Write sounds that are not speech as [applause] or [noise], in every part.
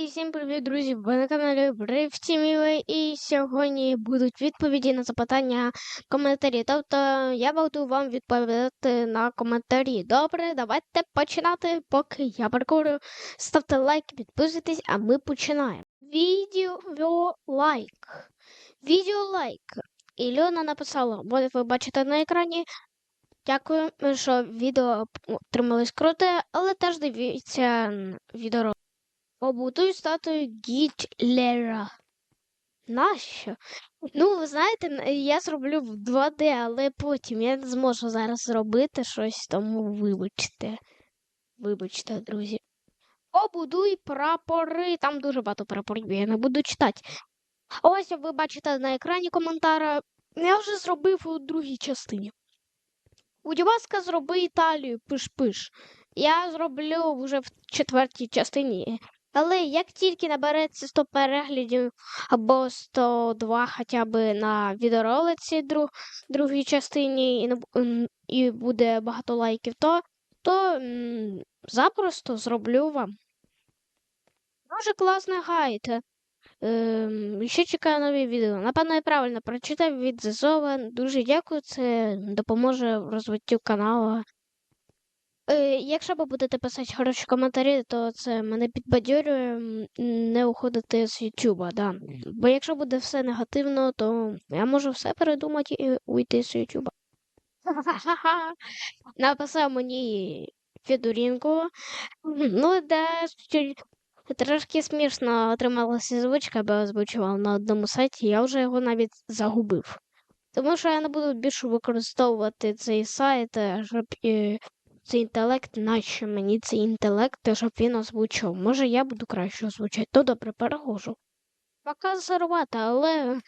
І всім привіт, друзі! Ви на каналі Брифтіміве, і сьогодні будуть відповіді на запитання коментарі. Тобто я буду вам відповідати на коментарі. Добре, давайте починати, поки я паркурю. Ставте лайк, підписуйтесь, а ми починаємо. Відео лайк. Відео лайк. Ільона написала, от ви бачите на екрані. Дякую, що відео отрималось круте, але теж дивіться відео. Побудуй статую Гітлера. Нащо? Ну, ви знаєте, я зроблю в 2D, але потім я не зможу зараз зробити щось, тому вибачте. Вибачте, друзі. Побудуй прапори. Там дуже багато прапорів, я не буду читати. Ось ви бачите на екрані коментара. Я вже зробив у другій частині. Будь ласка, зроби Італію, пиш-пиш. Я зроблю вже в четвертій частині. Але як тільки набереться 100 переглядів або 102 хоча б на відеоролиці друг, другій частині і, і буде багато лайків, то, то м, запросто зроблю вам. Дуже класний гайд. Ем, ще чекаю нові відео. Напевно, я правильно прочитав від Зазова. Дуже дякую, це допоможе в розвиттю каналу. Е, якщо ви будете писати хороші коментарі, то це мене підбадьорює не уходити з Ютуба, да. Бо якщо буде все негативно, то я можу все передумати і уйти з Ютуба. [laughs] Написав мені Федорінку. Ну, да, трошки смішно отрималася звичка, бо я озвучував на одному сайті, я вже його навіть загубив. Тому що я не буду більше використовувати цей сайт, е, щоб е, цей інтелект, нащо мені цей інтелект, щоб він озвучив. Може, я буду краще озвучати, то добре перехожу. Пока зарвати, але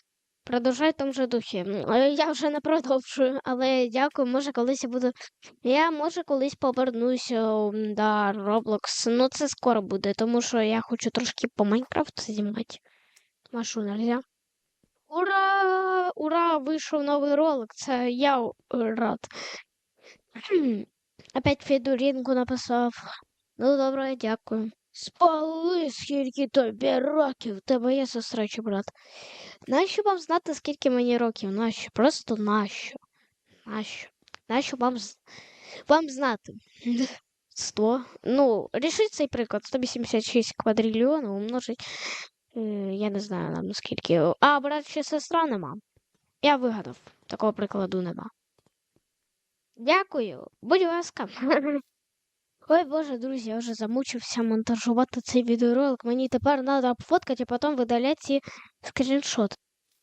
продовжай тому же духі. Е, Я вже не продовжую, але дякую, може колись я буду. Я може колись повернуся до Roblox. Ну це скоро буде, тому що я хочу трошки по Майнкрафту знімати. Машу нельзя. Ура! Ура! Вийшов новий ролик. Це я е, рад. Опять Федорінку написав. Ну, добре, дякую. Спали, скільки тобі років, тебе є сестра чи брат. Нащо вам знати, скільки мені років? Нащо? Просто нащо? Нащо? Нащо вам, вам знати? [laughs] 100. Ну, рішіть цей приклад. 186 квадрильйонів умножить. е, Я не знаю нам скільки. А, брат чи сестра нема. Я вигадав. Такого прикладу нема. Дякую. Будь ласка. [laughs] Ой, Боже, друзі, я вже замучився монтажувати цей відеоролик. Мені тепер треба обфоткати, а потім видаляти ці скріншоти.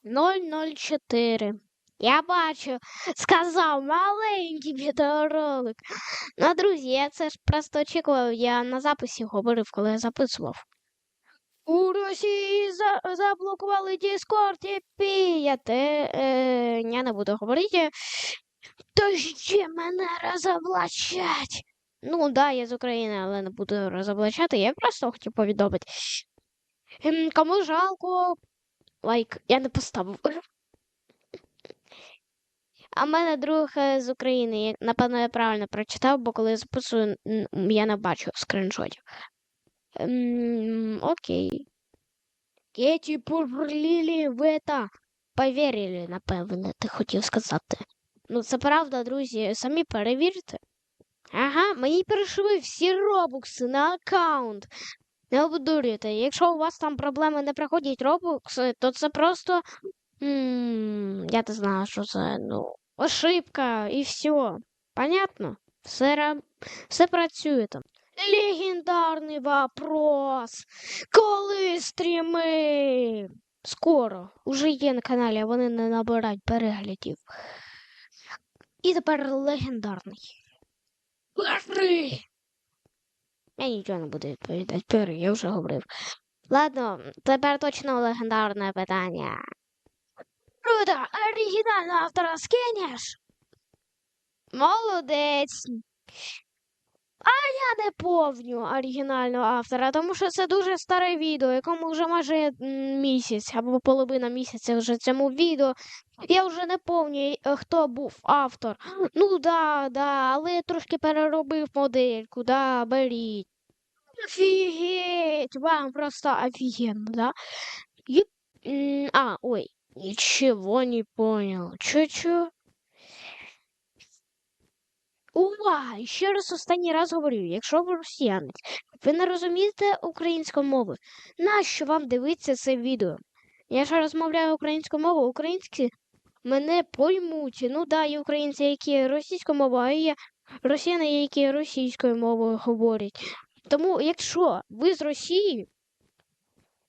004. Я бачу, [laughs] сказав маленький відеоролик. Ну, друзі, я це ж просто очікував, я на записі говорив, коли я записував. У Росії за- заблокували Discord і піяти. Е, я не буду говорити. Ще мене розоблачать. Ну, да, я з України, але не буду розоблачати. Я просто хотів повідомити. Ем, кому жалко, лайк, я не поставив. А в мене друг е, з України, напевно, я правильно прочитав, бо коли я записую, я не бачу скріншотів. Ем, окей. Кеті пурлілі в это. Повірили, напевне, ти хотів сказати. Ну, це правда, друзі, самі перевірте. Ага, мені перейшли всі робокси на аккаунт. Не обдурюйте. Якщо у вас там проблеми не приходять робокси, то це просто. Я не знаю, що це. Ну, ошибка і все. Понятно? Все, все працює там. Легендарний вопрос. Коли стріми? Скоро. Уже є на каналі, а вони не набирають переглядів. І тепер легендарний. Перри! Я нічого не буду відповідати. Перри, я вже говорив. Ладно, тепер точно легендарне питання. Круто! Оригінального автора скинеш? Молодець. А я не помню оригінального автора, тому що це дуже старе відео, якому вже майже місяць або половина місяця вже цьому відео. Я вже не пам'ятаю, е, хто був автор. Ну да, да, але я трошки переробив модельку, да, беріть. Офігеть! Вам просто офігенно, да? Єп. А, ой, ничего не понял. Чё-чё? Увага! Ще раз останній раз говорю, якщо ви росіянець, ви не розумієте українську мову, нащо вам дивитися це відео? Я ж розмовляю українською мовою, українські мене поймуть. Ну да, є українці, які російською мовою, а є росіяни, які російською мовою говорять. Тому, якщо ви з Росії,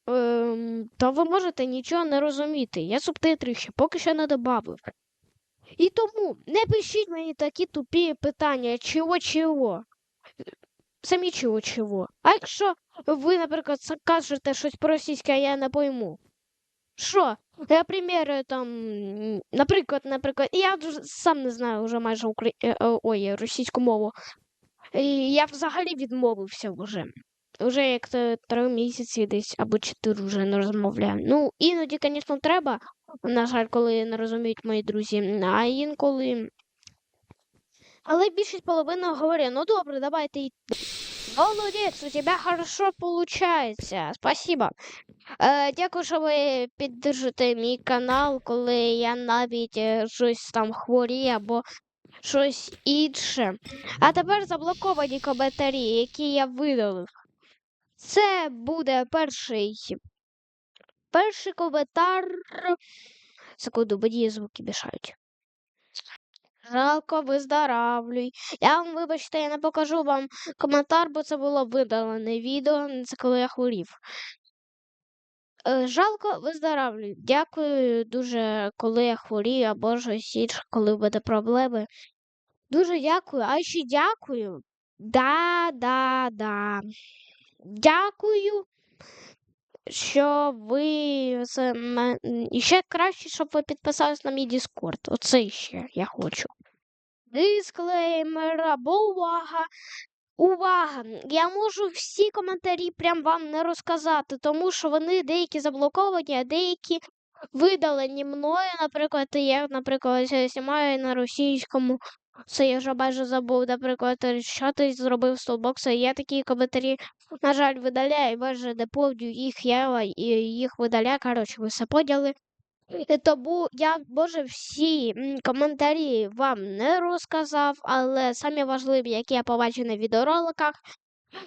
ем, то ви можете нічого не розуміти. Я субтитри ще поки що не додав. І тому не пишіть мені такі тупі питання, чого чого. Самі чого чого. А якщо ви, наприклад, кажете щось по-російськи, а я не пойму. Що? Наприклад, там, наприклад, наприклад, я сам не знаю вже майже укра... е, е, ой, російську мову. Я взагалі відмовився вже. Уже як три місяці десь або чотири вже не розмовляю. Ну, іноді, звісно, треба, на жаль, коли не розуміють мої друзі, а інколи. Але більшість половина говорить, ну добре, давайте йти. Молодець, у тебе хорошо получается. Спасибо. Е, дякую, що ви підтримуєте мій канал, коли я навіть е, щось там хворію або щось інше. А тепер заблоковані коментарі, які я видалив. Це буде перший. Перший коментар. Секунду, мені звуки мішають. Жалко, виздоравлюй. Я вам, вибачте, я не покажу вам коментар, бо це було видалене відео. Це коли я хворів. Е, Жалко, виздоравлюй. Дякую дуже, коли я хворію, або щось інше, коли буде проблеми. Дуже дякую. А ще дякую. Да, да, да. Дякую, що ви і ще краще, щоб ви підписались на мій Discord. Оце ще я хочу. Дисклеймер або увага. Увага! Я можу всі коментарі прям вам не розказати, тому що вони деякі заблоковані, а деякі видалені мною. Наприклад, я, наприклад, знімаю на російському. Це я вже майже забув, наприклад, що ти зробив з Толбокса. Я такі коментарі, на жаль, видаляю, майже не повню їх, я і їх видаляю. Коротше, ви все поняли. Тому я, може, всі коментарі вам не розказав, але самі важливі, які я побачив на відеороликах,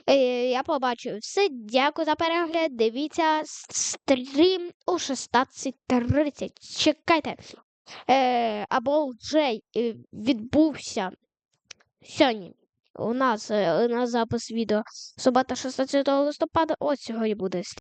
е, я побачив все. Дякую за перегляд. Дивіться стрім у 16.30. Чекайте. Е, або вже е, відбувся сьогодні. У нас, е, у запис відео субота 16 листопада. Ось сьогодні буде